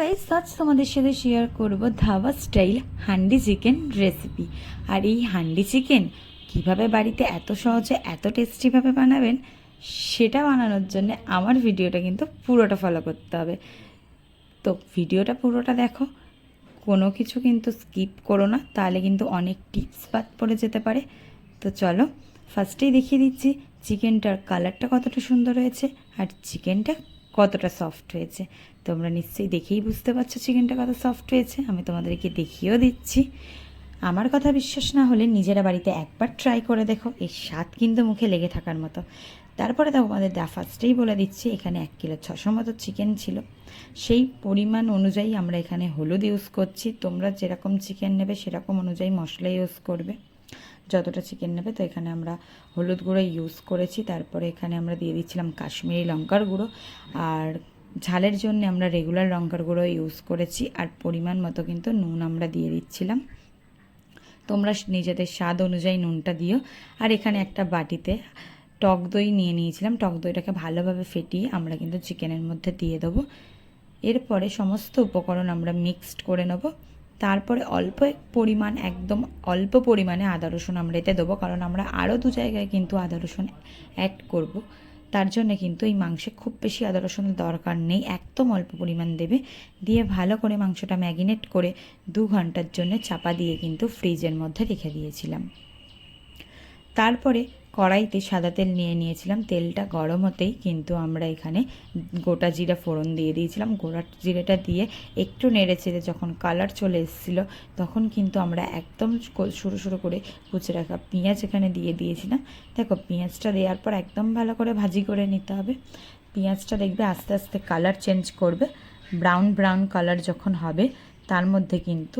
Guys আজ তোমাদের সাথে শেয়ার করব dhaba style handi chicken recipe আর এই হান্ডি চিকেন কীভাবে বাড়িতে এত সহজে, এত টেস্টিভাবে বানাবেন, সেটা বানানোর জন্য আমার ভিডিওটা কিন্তু পুরোটা ফলো করতে হবে। তো ভিডিওটা পুরোটা দেখো, কোনো কিছু কিন্তু স্কিপ করো না, তাহলে কিন্তু অনেক টিপস বাদ পড়ে যেতে পারে। তো চলো ফার্স্টেই দেখিয়ে দিচ্ছি চিকেনটার কালারটা কতটা সুন্দর হয়েছে, আর চিকেনটা কতটা সফট হয়েছে। তোমরা নিশ্চয়ই দেখেই বুঝতে পারছ চিকেনটা কত সফট হয়েছে। আমি তোমাদেরকে দেখিয়েও দিচ্ছি। আমার কথা বিশ্বাস না হলে নিজেরা বাড়িতে একবার ট্রাই করে দেখো, এর স্বাদ কিন্তু মুখে লেগে থাকার মতো। তারপরে দেখো আমাদের দা ফার্স্টেই বলে দিচ্ছি, এখানে এক কিলো ছশো মতো চিকেন ছিল। সেই পরিমাণ অনুযায়ী আমরা এখানে হলুদ ইউজ করছি। তোমরা যেরকম চিকেন নেবে সেরকম অনুযায়ী মশলা ইউজ করবে। যতটা চিকেন নেবে, তো এখানে আমরা হলুদ গুঁড়ো ইউজ করেছি। তারপরে এখানে আমরা দিয়ে দিচ্ছিলাম কাশ্মীরি লঙ্কার গুঁড়ো। আর ঝালের জন্য আমরা রেগুলার লঙ্কার গুঁড়ো ইউজ করেছি আর পরিমাণ মতো কিন্তু নুন আমরা দিয়ে দিচ্ছিলাম। তোমরা নিজেদের স্বাদ অনুযায়ী নুনটা দিও। আর এখানে একটা বাটিতে টক দই নিয়ে নিয়েছিলাম। টক দইটাকে ভালোভাবে ফেটিয়ে আমরা কিন্তু চিকেনের মধ্যে দিয়ে দেবো। এরপরে সমস্ত উপকরণ আমরা মিক্সড করে নেব। তারপরে অল্প পরিমাণ, একদম অল্প পরিমাণে আদা রসুন আমরা এতে দেবো। কারণ আমরা আরও দু জায়গায় কিন্তু আদা রসুন অ্যাড করব। তার জন্য কিন্তু এই মাংসে খুব বেশি আদা রসুনের দরকার নেই, একদম অল্প পরিমাণ দেবে। দিয়ে ভালো করে মাংসটা ম্যাগিনেট করে দু ঘণ্টার জন্য চাপা দিয়ে কিন্তু ফ্রিজের মধ্যে রেখে দিয়েছিলাম। তারপরে কড়াইতে সাদা তেল নিয়ে নিয়েছিলাম। তেলটা গরম হতেই কিন্তু আমরা এখানে গোটা জিরা ফোড়ন দিয়ে দিয়েছিলাম। গোটা জিরেটা দিয়ে একটু নেড়ে চেড়ে যখন কালার চলে এসেছিল, তখন কিন্তু আমরা একদম শুরু শুরু করে কুচে রাখা পেঁয়াজ এখানে দিয়ে দিয়েছিলাম। দেখো, পেঁয়াজটা দেওয়ার পর একদম ভালো করে ভাজি করে নিতে হবে। পেঁয়াজটা দেখবে আস্তে আস্তে কালার চেঞ্জ করবে। ব্রাউন ব্রাউন কালার যখন হবে, তার মধ্যে কিন্তু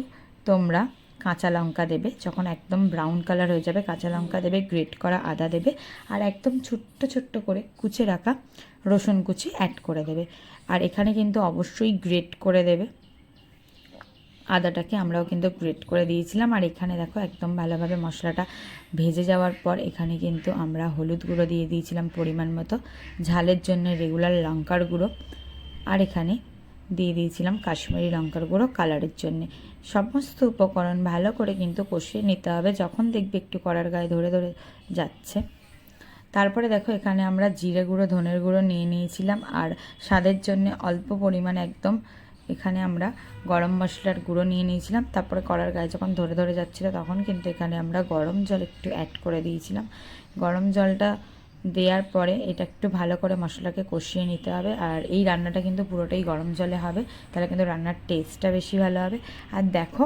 তোমরা কাঁচা লঙ্কা দেবে, যখন একদম ব্রাউন কালার হয়ে যাবে, কাঁচা লঙ্কা দেবে গ্রেট করা আদা দেবে, আর একদম ছোট্ট ছোট্ট করে কুচে রাখা রসুন কুচি অ্যাড করে দেবে। আর এখানে কিন্তু অবশ্যই গ্রেট করে দেবে। আদাটাকে আমরাও কিন্তু গ্রেট করে দিয়েছিলাম। আর এখানে দেখো একদম ভালোভাবে মশলাটা ভেজে যাওয়ার পর এখানে কিন্তু আমরা হলুদ গুঁড়ো দিয়ে দিয়েছিলাম পরিমাণ মতো, ঝালের জন্য রেগুলার লঙ্কার গুঁড়ো। আর এখানে দিয়ে দিয়েছিলাম কাশ্মীরি লঙ্কার গুঁড়ো কালারের জন্যে। সমস্ত উপকরণ ভালো করে কিন্তু কষিয়ে নিতে হবে, যখন দেখবে একটু কড়ার গায়ে ধরে ধরে যাচ্ছে। তারপরে দেখো, এখানে আমরা জিরে গুঁড়ো, ধনের গুঁড়ো নিয়ে নিয়েছিলাম। আর স্বাদের জন্য অল্প পরিমাণ একদম এখানে আমরা গরম মশলার গুঁড়ো নিয়ে নিয়েছিলাম। তারপরে কড়ার গায়ে যখন ধরে ধরে যাচ্ছিল, তখন কিন্তু এখানে আমরা গরম জল একটু অ্যাড করে দিয়েছিলাম। গরম জলটা দেওয়ার পরে এটা একটু ভালো করে মশলাকে কষিয়ে নিতে হবে। আর এই রান্নাটা কিন্তু পুরোটাই গরম জলে হবে, তাহলে কিন্তু রান্নার টেস্টটা বেশি ভালো হবে। আর দেখো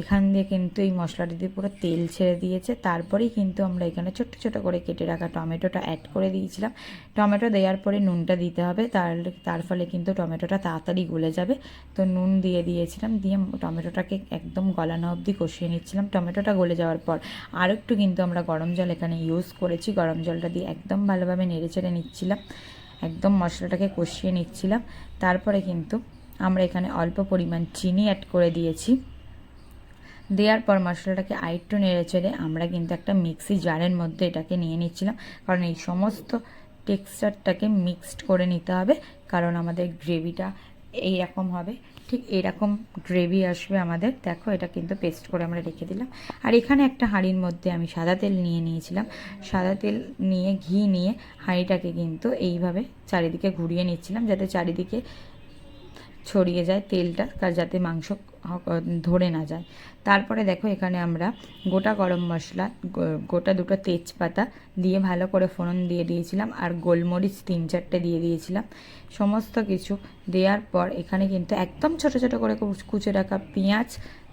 এখান দিয়ে কিন্তু এই মশলাটি দিয়ে পুরো তেল ছেড়ে দিয়েছে। তারপরেই কিন্তু আমরা এখানে ছোট্ট ছোটো করে কেটে রাখা টমেটোটা অ্যাড করে দিয়েছিলাম। টমেটো দেওয়ার পরে নুনটা দিতে হবে, তার তার ফলে কিন্তু টমেটোটা তাড়াতাড়ি গলে যাবে। তো নুন দিয়ে দিয়েছিলাম, দিয়ে টমেটোটাকে একদম গলানো অবধি কষিয়ে নিচ্ছিলাম। টমেটোটা গলে যাওয়ার পর আর একটু কিন্তু আমরা গরম জল এখানে ইউজ করেছি। গরম জলটা দিয়ে একদম ভালোভাবে নেড়ে চেড়ে নিচ্ছিলাম। একদম মশলাটাকে কষিয়ে নিচ্ছিলাম। তারপরে কিন্তু আমরা এখানে অল্প পরিমাণ চিনি অ্যাড করে দিয়েছি। দেওয়ার পর মশলাটাকে আরেকটু নেড়ে চেড়ে আমরা কিন্তু একটা মিক্সি জারের মধ্যে এটাকে নিয়ে নিচ্ছিলাম। কারণ এই সমস্ত টেক্সচারটাকে মিক্সড করে নিতে হবে, কারণ আমাদের গ্রেভিটা এইরকম হবে। ঠিক এরকম গ্রেভি আসবে আমাদের। দেখো এটা কিন্তু পেস্ট করে আমরা রেখে দিলাম। আর এখানে একটা হাঁড়ির মধ্যে আমি সাদা তেল নিয়ে নিয়েছিলাম। সাদা তেল নিয়ে, ঘি নিয়ে হাঁড়িটাকে কিন্তু এইভাবে চারিদিকে ঘুরিয়ে নিচ্ছিলাম, যাতে চারিদিকে ছড়িয়ে যায় তেলটা যাতে মাংস ধরে না যায়। তারপরে দেখো এখানে আমরা গোটা গরম মশলা গোটা দুটো তেজপাতা দিয়ে ভালো করে ফোড়ন দিয়ে দিয়েছিলাম আর গোলমরিচ তিন চারটে দিয়ে দিয়েছিলাম। সমস্ত কিছু দেওয়ার পর এখানে কিন্তু একদম ছোট ছোট করে কুচে রাখা পেঁয়াজ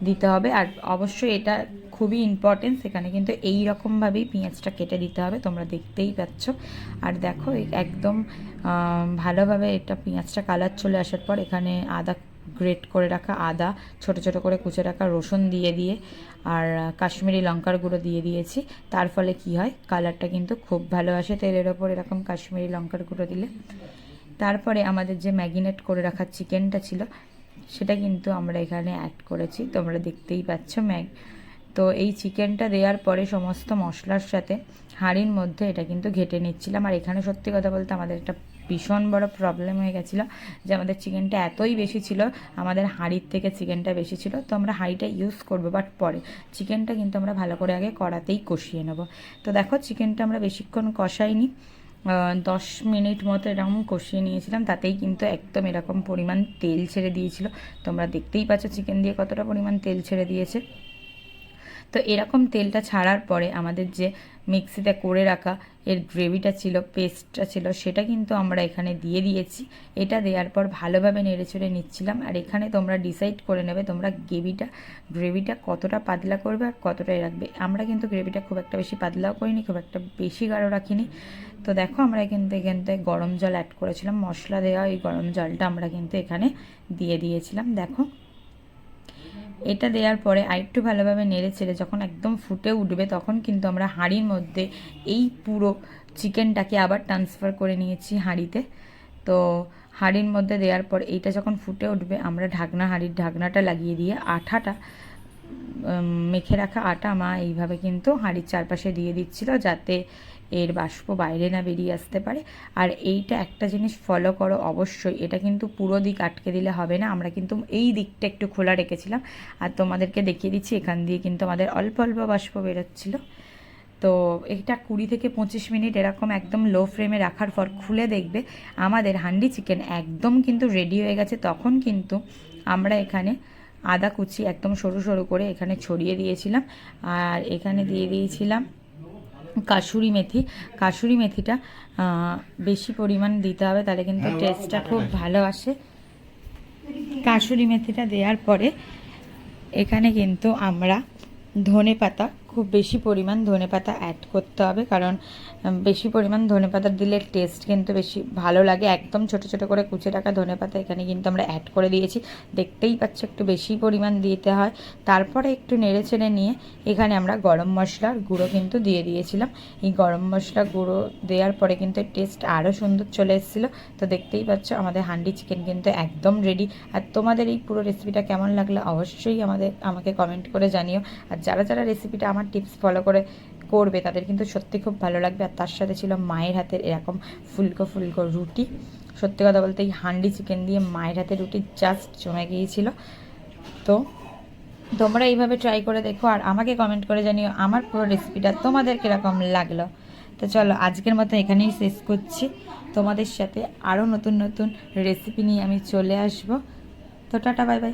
দিতে হবে আর অবশ্যই এটা খুবই ইম্পর্টেন্ট সেখানে কিন্তু এই রকমভাবেই পেঁয়াজটা কেটে দিতে হবে, তোমরা দেখতেই পাচ্ছ। আর দেখো একদম ভালোভাবে এটা পেঁয়াজটা কালার চলে আসার পর এখানে আদা গ্রেট করে রাখা আদা, ছোট ছোট করে কুচে রাখা রসুন দিয়ে দিয়ে আর কাশ্মীরি লঙ্কার গুঁড়ো দিয়ে দিয়েছি। তার ফলে কি হয়, কালারটা কিন্তু খুব ভালো আসে তেলের ওপর এরকম কাশ্মীরি লঙ্কার গুঁড়ো দিলে। তারপরে আমাদের যে ম্যাগিনেট করে রাখা চিকেনটা ছিল, সেটা কিন্তু আমরা এখানে অ্যাড করেছি। তোমরা দেখতেই পাচ্ছ ম্যাগ তো এই চিকেনটা দেওয়ার পরে সমস্ত মশলার সাথে হাঁড়ির মধ্যে এটা কিন্তু ঘেটে নিচ্ছিলাম। আর এখানে সত্যি কথা বলতে আমাদের একটা ভীষণ বড় প্রবলেম হয়ে গেছিল যে আমাদের চিকেনটা এতই বেশি ছিল, আমাদের হাঁড়ির থেকে চিকেনটা বেশি ছিল, তো আমরা হাঁড়িটা ইউজ করব। বাট পরে চিকেনটা কিন্তু আমরা ভালো করে আগে কড়াতেই কষিয়ে নেব। তো দেখো চিকেনটা আমরা বেশিক্ষণ কষাইনি। দশ মিনিট মতো এরকম কষিয়ে নিয়েছিলাম, তাতেই কিন্তু একদম এরকম পরিমাণ তেল ছেড়ে দিয়েছিল। তোমরা দেখতেই পাচ্ছ চিকেন দিয়ে কতটা পরিমাণ তেল ছেড়ে দিয়েছে। তো এরকম তেলটা ছাড়ার পরে আমাদের যে মিক্সিতে করে রাখা এর গ্রেভিটা ছিল, পেস্টটা ছিল, সেটা কিন্তু আমরা এখানে দিয়ে দিয়েছি। এটা দেওয়ার পর ভালোভাবে নেড়ে চেড়ে নিচ্ছিলাম। আর এখানে তোমরা ডিসাইড করে নেবে তোমরা গ্রেভিটা গ্রেভিটা কতটা পাতলা করবে আর কতটাই রাখবে। আমরা কিন্তু গ্রেভিটা খুব একটা বেশি পাতলাও করিনি, খুব একটা বেশি গাঢ় রাখিনি। তো দেখো আমরা কিন্তু এখান থেকে গরম জল অ্যাড করেছিলাম। মশলা দেওয়া ওই গরম জলটা আমরা কিন্তু এখানে দিয়ে দিয়েছিলাম। দেখো এটা দেওয়ার পরে আরেকটু ভালোভাবে নেড়ে ছেড়ে যখন একদম ফুটে উঠবে, তখন কিন্তু আমরা হাঁড়ির মধ্যে এই পুরো চিকেনটাকে আবার ট্রান্সফার করে নিয়েছি হাঁড়িতে। তো হাঁড়ির মধ্যে দেওয়ার পর এইটা যখন ফুটে উঠবে, আমরা ঢাকনা, হাঁড়ির ঢাকনাটা লাগিয়ে দিয়ে আঠাটা মেখে রাখা আটা মা এইভাবে কিন্তু হাঁড়ির চারপাশে দিয়ে দিচ্ছিল যাতে এর বাষ্প বাইরে না বেরিয়ে আসতে পারে। আর এইটা একটা জিনিস ফলো করো অবশ্যই, এটা কিন্তু পুরো দিক আটকে দিলে হবে না। আমরা কিন্তু এই দিকটা একটু খোলা রেখেছিলাম। আর তোমাদেরকে দেখিয়ে দিচ্ছি, এখান দিয়ে কিন্তু আমাদের অল্প অল্প বাষ্প বেরোচ্ছিল। তো এটা কুড়ি থেকে পঁচিশ মিনিট এরকম একদম লো ফ্লেমে রাখার পর খুলে দেখবে আমাদের হান্ডি চিকেন একদম কিন্তু রেডি হয়ে গেছে। তখন কিন্তু আমরা এখানে আদা কুচি একদম সরু সরু করে এখানে ছড়িয়ে দিয়েছিলাম। আর এখানে দিয়ে দিয়েছিলাম কাশুরি মেথি। কাশুরি মেথিটা বেশি পরিমাণ দিতে হবে তাহলে কিন্তু টেস্টটা খুব ভালো আসে। কাশুরি মেথিটা দেওয়ার পরে এখানে কিন্তু আমরা ধনে পাতা খুব বেশি পরিমাণ ধনে পাতা অ্যাড করতে হবে। কারণ বেশি পরিমাণ ধনে পাতা দিলে টেস্ট কিন্তু বেশি ভালো লাগে। একদম ছোট ছোট করে কুচে রাখা ধনে পাতা এখানে কিন্তু আমরা অ্যাড করে দিয়েছি। দেখতেই পাচ্ছ একটু বেশি পরিমাণ দিতে হয়। তারপরে একটু নেড়ে চেড়ে নিয়ে এখানে আমরা গরম মশলার গুঁড়ো কিন্তু দিয়ে দিয়েছিলাম। এই গরম মশলা গুঁড়ো দেওয়ার পরে কিন্তু টেস্ট আরও সুন্দর চলে এসেছিল। তো দেখতেই পাচ্ছ আমাদের হান্ডি চিকেন কিন্তু একদম রেডি আর তোমাদের এই পুরো রেসিপিটা কেমন লাগল অবশ্যই আমাদের, আমাকে কমেন্ট করে জানিও। আর যারা যারা রেসিপিটা আমার টিপস ফলো করে করবে, তাদের কিন্তু সত্যি খুব ভালো লাগবে। আর তার সাথে ছিল মায়ের হাতের এরকম ফুলকো ফুলকো রুটি। সত্যি কথা বলতে এই হান্ডি চিকেন দিয়ে মায়ের হাতের রুটি জাস্ট জমে গিয়েছিল। তো তোমরা এইভাবে ট্রাই করে দেখো আর আমাকে কমেন্ট করে জানিও আমার পুরো রেসিপিটা তোমাদের কীরকম লাগল। তো চলো আজকের মতো এখানেই শেষ করছি। তোমাদের সাথে আরও নতুন নতুন রেসিপি নিয়ে আমি চলে আসব। তো টাটা বাই বাই